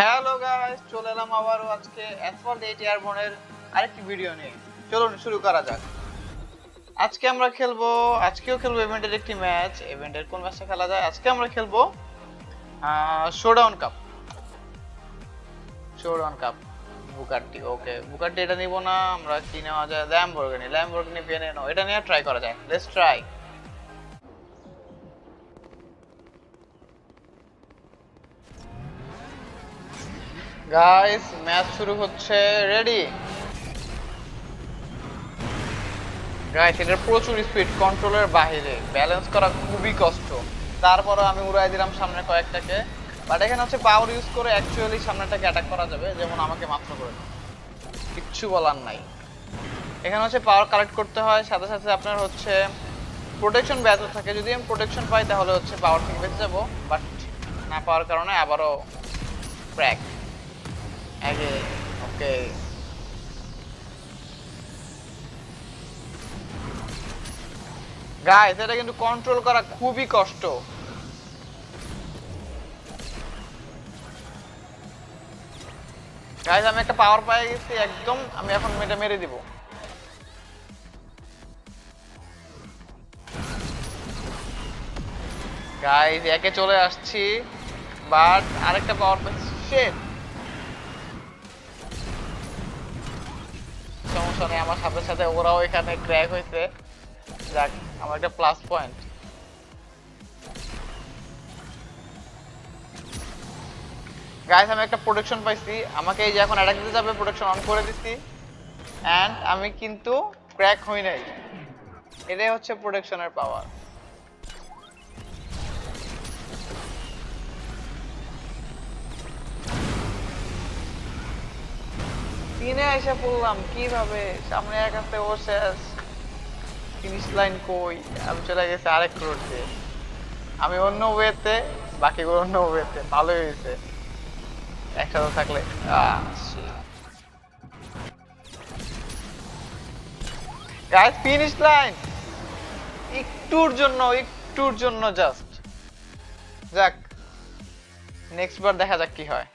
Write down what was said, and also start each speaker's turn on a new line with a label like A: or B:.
A: Hello guys চলে এলাম আবারও আজকে অ্যাসফল্ট এইট এয়ারবনের আরেকটি ভিডিও নিয়ে। চলুন শুরু করা যাক। আজকে আমরা খেলব, আজকেও খেলব ইভেন্টের একটি ম্যাচ ইভেন্টের কোন ম্যাচটা খেলা যায়? আজকে আমরা খেলব শোডাউন কাপ শোডাউন কাপ বুকারটি ওকে বুকারটি এটা নিব না, আমরা কি নেওয়া যায়? ল্যাম্বরগিনি ল্যাম্বরগিনি পিয়ানো এটা নিয়ে ট্রাই করা যায়। লেটস ট্রাই গাইস ম্যাচ শুরু হচ্ছে রেডি গাইস এটার প্রচুর স্পিড কন্ট্রোলের বাইরে ব্যালেন্স করা খুবই কষ্ট। তারপরও আমি উড়াই দিলাম সামনে কয়েকটাকে। বাট এখানে হচ্ছে পাওয়ার ইউজ করে অ্যাকচুয়ালি সামনেটাকে অ্যাটাক করা যাবে, যেমন আমাকে মাত্র করে। কিচ্ছু বলার নাই। এখানে হচ্ছে পাওয়ার কালেক্ট করতে হয়, সাথে সাথে আপনার হচ্ছে প্রোটেকশন ব্যাচ থাকে। যদি আমি প্রোটেকশন পাই, তাহলে হচ্ছে পাওয়ার থেকে বেঁচে যাব। বাট না পাওয়ার কারণে আবারও ক্র্যাক আগে ওকে গাইস এটা কিন্তু কন্ট্রোল করা খুবই কষ্ট। গাইস আমি একটা পাওয়ার পেয়ে গেছি, একদম, আমি এখন এটা মেরে দিব। গাইস একে চলে আসছি বাট আরেকটা পাওয়ার পেয়েছি শিট সমস্যা আমার সাথে সাথে ওরাও এখানে ক্র্যাক হয়েছে। যাক, আমার একটা প্লাস পয়েন্ট গাইস আমি একটা প্রোটেকশন পাইছি। আমাকে এই যে এখন অ্যাটাক দিতে যাবে প্রোটেকশন অন করে দিছি এন্ড আমি কিন্তু ক্র্যাক হই নাই। এটাই হচ্ছে প্রোটেকশনের পাওয়ার তিনে এসে পড়লাম কীভাবে? সামনে এক আছে ও শেষ ফিনিশ লাইন কই? আমি চলে গেছি আরেক রোড দিয়ে। আমি অন্য ওয়েতে, বাকিগুলো অন্য ওয়েতে। ভালোই হয়েছে। একসাথে থাকলে গাইস ফিনিশ লাইন একটুর জন্য একটুর জন্য জাস্ট যাক নেক্সট বার দেখা যাক কি হয়।